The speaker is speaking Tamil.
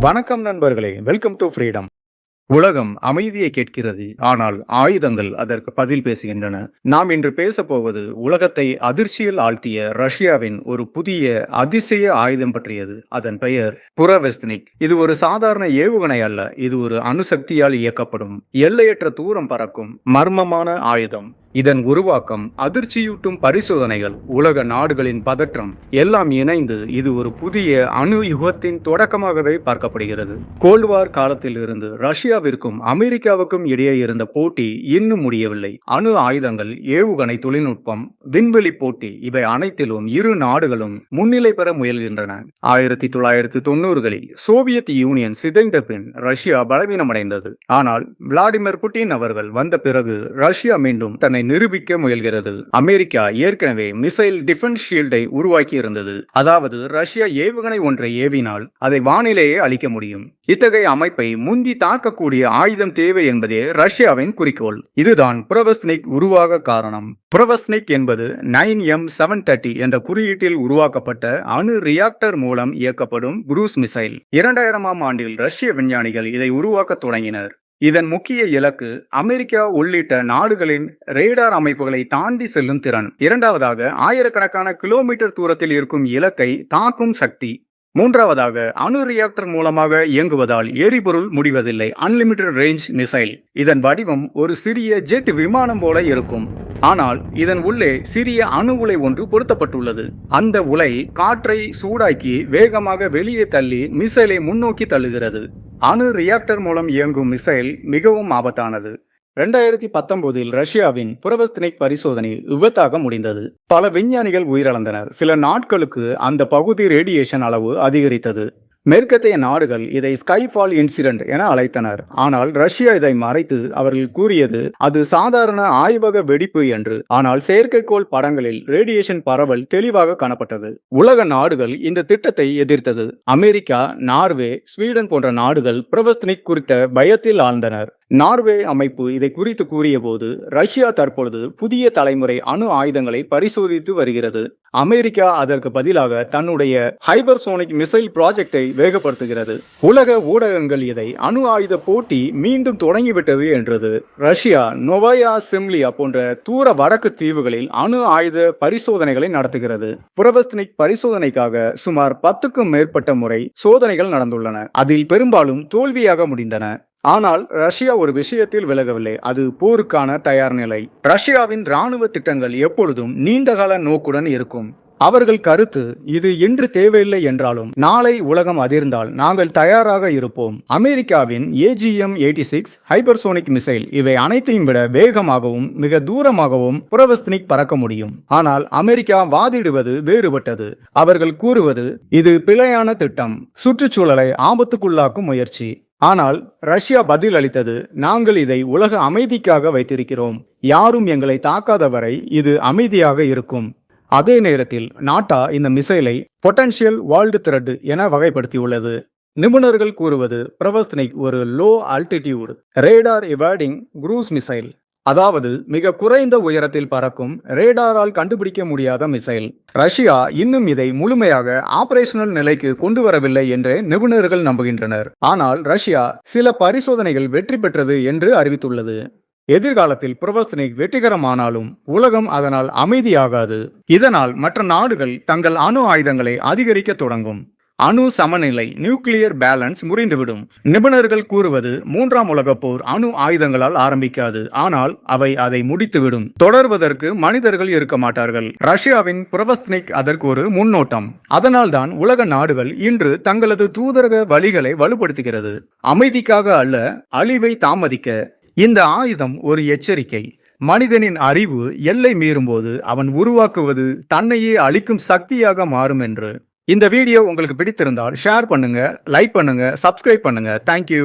வணக்கம் நண்பர்களே. வெல்கம் டு ஃப்ரீடம் உலகம் அமைதியை கேட்கிறது. ஆனால் ஆயுதங்கள் அதற்கு பதில் பேசுகின்றன. நாம் இன்று பேசப்போவது உலகத்தை அதிர்ச்சியில் ஆழ்த்திய ரஷ்யாவின் ஒரு புதிய அதிசய ஆயுதம் பற்றியது. அதன் பெயர் புரவெஸ்னிக் இது ஒரு சாதாரண ஏவுகணை அல்ல. இது ஒரு அணுசக்தியால் இயக்கப்படும் எல்லையற்ற தூரம் பறக்கும் மர்மமான ஆயுதம். இதன் உருவாக்கம் அதிர்ச்சியூட்டும் பரிசோதனைகள் உலக நாடுகளின் பதற்றம் எல்லாம் இணைந்து இது ஒரு புதிய அணு யுகத்தின் தொடக்கமாகவே பார்க்கப்படுகிறது. கோல்டுவார் காலத்தில் இருந்து ரஷ்யாவிற்கும் அமெரிக்காவுக்கும் இடையே இருந்த போட்டி இன்னும் முடியவில்லை. அணு ஆயுதங்கள் ஏவுகணை தொழில்நுட்பம் விண்வெளி போட்டி இவை அனைத்திலும் இரு நாடுகளும் முன்னிலை பெற முயல்கின்றன. ஆயிரத்தி தொள்ளாயிரத்தி தொண்ணூறுகளில் சோவியத் யூனியன் சிதைந்த பின் ரஷ்யா பலவீனமடைந்தது. ஆனால் விளாடிமிர் புட்டின் அவர்கள் வந்த பிறகு ரஷ்யா மீண்டும் தன்னை நிரூபிக்க முயல்கிறது. அமெரிக்கா ஏற்கனவே மிசைல் டிஃபென்ஸ் ஷீல்டை உருவாக்கி இருந்தது. அதாவது ரஷ்யா ஏவுகணை ஒன்றை ஏவினால் அதை வானிலேயே அழிக்க முடியும். இத்தகைய அமைப்பை முந்தி தாக்கக்கூடிய ஆயுதம் தேவை என்பதே ரஷ்யாவின் குறிக்கோள். இதுதான் புரவஸ்னிக் உருவாக காரணம். புரவஸ்னிக் என்பது நைன் எம் செவன் தேர்ட்டி என்ற குறியீட்டில் உருவாக்கப்பட்ட அணு ரியாக்டர் மூலம் இயக்கப்படும் குரூஸ் மிசைல். இரண்டாயிரமாம் ஆண்டில் ரஷ்ய விஞ்ஞானிகள் இதை உருவாக்க தொடங்கினர். இதன் முக்கிய இலக்கு அமெரிக்கா உள்ளிட்ட நாடுகளின் ரேடார் அமைப்புகளை தாண்டி செல்லும் திறன். இரண்டாவதாக ஆயிரக்கணக்கான கிலோமீட்டர் தூரத்தில் இருக்கும் இலக்கை தாக்கும் சக்தி. மூன்றாவதாக அணு ரியாக்டர் மூலமாக இயங்குவதால் எரிபொருள் முடிவதில்லை. அன்லிமிட்டட் ரேஞ்ச் மிசைல் இதன் வடிவம் ஒரு சிறிய ஜெட் விமானம் போல இருக்கும். ஆனால் இதன் உள்ளே சிறிய அணு உலை ஒன்று பொருத்தப்பட்டுள்ளது. அந்த உலை காற்றை சூடாக்கி வேகமாக வெளியே தள்ளி மிசைலை முன்னோக்கி தள்ளுகிறது. அணு ரியாக்டர் மூலம் இயங்கும் மிசைல் மிகவும் ஆபத்தானது. ரெண்டாயிரத்தி பத்தொன்பதில் ரஷ்யாவின் புரவஸ்தினிக் பரிசோதனை விபத்தாக முடிந்தது. பல விஞ்ஞானிகள் உயிரிழந்தனர். சில நாட்களுக்கு அந்த பகுதி ரேடியேஷன் அளவு அதிகரித்தது. மேற்கத்திய நாடுகள் இதை ஸ்கைஃபால் இன்சிடென்ட் என அழைத்தனர். ஆனால் ரஷ்யா இதை மறைத்து அவர்கள் கூறியது அது சாதாரண ஆய்வக வெடிப்பு என்று. ஆனால் செயற்கைக்கோள் படங்களில் ரேடியேஷன் பரவல் தெளிவாக காணப்பட்டது. உலக நாடுகள் இந்த திட்டத்தை எதிர்த்தது. அமெரிக்கா நார்வே ஸ்வீடன் போன்ற நாடுகள் பிரவஸ்தினிக் குறித்த பயத்தில் ஆழ்ந்தனர். நார்வே அமைப்பு இதை குறித்து கூறியபோது ரஷ்யா தற்பொழுது புதிய தலைமுறை அணு ஆயுதங்களை பரிசோதித்து வருகிறது. அமெரிக்கா அதற்கு பதிலாக தன்னுடைய ஹைபர்சோனிக் மிசைல் ப்ராஜெக்டை வேகப்படுத்துகிறது. உலக ஊடகங்கள் இதை அணு ஆயுத போட்டி மீண்டும் தொடங்கிவிட்டது என்றது. ரஷ்யா நொவாயா சிம்லியா போன்ற தூர வடக்கு தீவுகளில் அணு ஆயுத பரிசோதனைகளை நடத்துகிறது. புரவஸ்தினிக் பரிசோதனைக்காக சுமார் பத்துக்கும் மேற்பட்ட முறை சோதனைகள் நடந்துள்ளன. அதில் பெரும்பாலும் தோல்வியாக முடிந்தன. ஆனால் ரஷ்யா ஒரு விஷயத்தில் விலகவில்லை. அது போருக்கான தயார் நிலை. ரஷ்யாவின் இராணுவ திட்டங்கள் எப்பொழுதும் நீண்டகால நோக்குடன் இருக்கும். அவர்கள் கருத்து இது இன்று தேவையில்லை என்றாலும் நாளை உலகம் அதிர்ந்தால் நாங்கள் தயாராக இருப்போம். அமெரிக்காவின் AGM eighty six hypersonic missile இவை அனைத்தையும் விட வேகமாகவும் மிக தூரமாகவும் புரவஸ்தினிக் பறக்க முடியும். ஆனால் அமெரிக்கா வாதிடுவது வேறுபட்டது. அவர்கள் கூறுவது இது பிழையான திட்டம். சுற்றுச்சூழலை ஆபத்துக்குள்ளாக்கும் முயற்சி. ஆனால் ரஷ்யா பதில் அளித்தது நாங்கள் இதை உலக அமைதிக்காக வைத்திருக்கிறோம். யாரும் எங்களை தாக்காத வரை இது அமைதியாக இருக்கும். அதே நேரத்தில் நாட்டா இந்த மிசைலை பொட்டன்ஷியல் வேர்ல்டு த்ரெட் என வகைப்படுத்தியுள்ளது. நிபுணர்கள் கூறுவது பிரவஸ்தனிக் ஒரு low altitude radar evading cruise missile. அதாவது மிக குறைந்த உயரத்தில் பறக்கும் ரேடாரால் கண்டுபிடிக்க முடியாத மிசைல். ரஷ்யா இன்னும் இதை முழுமையாக ஆபரேஷனல் நிலைக்கு கொண்டு வரவில்லை என்றே நிபுணர்கள் நம்புகின்றனர். ஆனால் ரஷ்யா சில பரிசோதனைகள் வெற்றி பெற்றது என்று அறிவித்துள்ளது. எதிர்காலத்தில் புரவஸ்தனிக் வெற்றிகரமானாலும் உலகம் அதனால் அமைதியாகாது. இதனால் மற்ற நாடுகள் தங்கள் அணு ஆயுதங்களை அதிகரிக்க தொடங்கும். அணு சமநிலை நியூக்ளியர் பேலன்ஸ் முறிந்துவிடும். நிபுணர்கள் கூறுவது மூன்றாம் உலகப் போர் அணு ஆயுதங்களால் ஆரம்பிக்காது ஆனால் அவை அதை முடித்துவிடும். தொடர்வதற்கு மனிதர்கள் இருக்க மாட்டார்கள். ரஷ்யாவின் புரவஸ்தினிக் அதற்கு ஒரு முன்னோட்டம். அதனால்தான் உலக நாடுகள் இன்று தங்களது தூதரக வழிகளை வலுப்படுத்துகிறது. அமைதிக்காக அல்ல அழிவை தாமதிக்க. இந்த ஆயுதம் ஒரு எச்சரிக்கை. மனிதனின் அறிவு எல்லை மீறும்போது அவன் உருவாக்குவது தன்னையே அழிக்கும் சக்தியாக மாறும் என்று. இந்த வீடியோ உங்களுக்கு பிடித்திருந்தால் ஷேர் பண்ணுங்க லைக் பண்ணுங்க சப்ஸ்கிரைப் பண்ணுங்க. தேங்க்யூ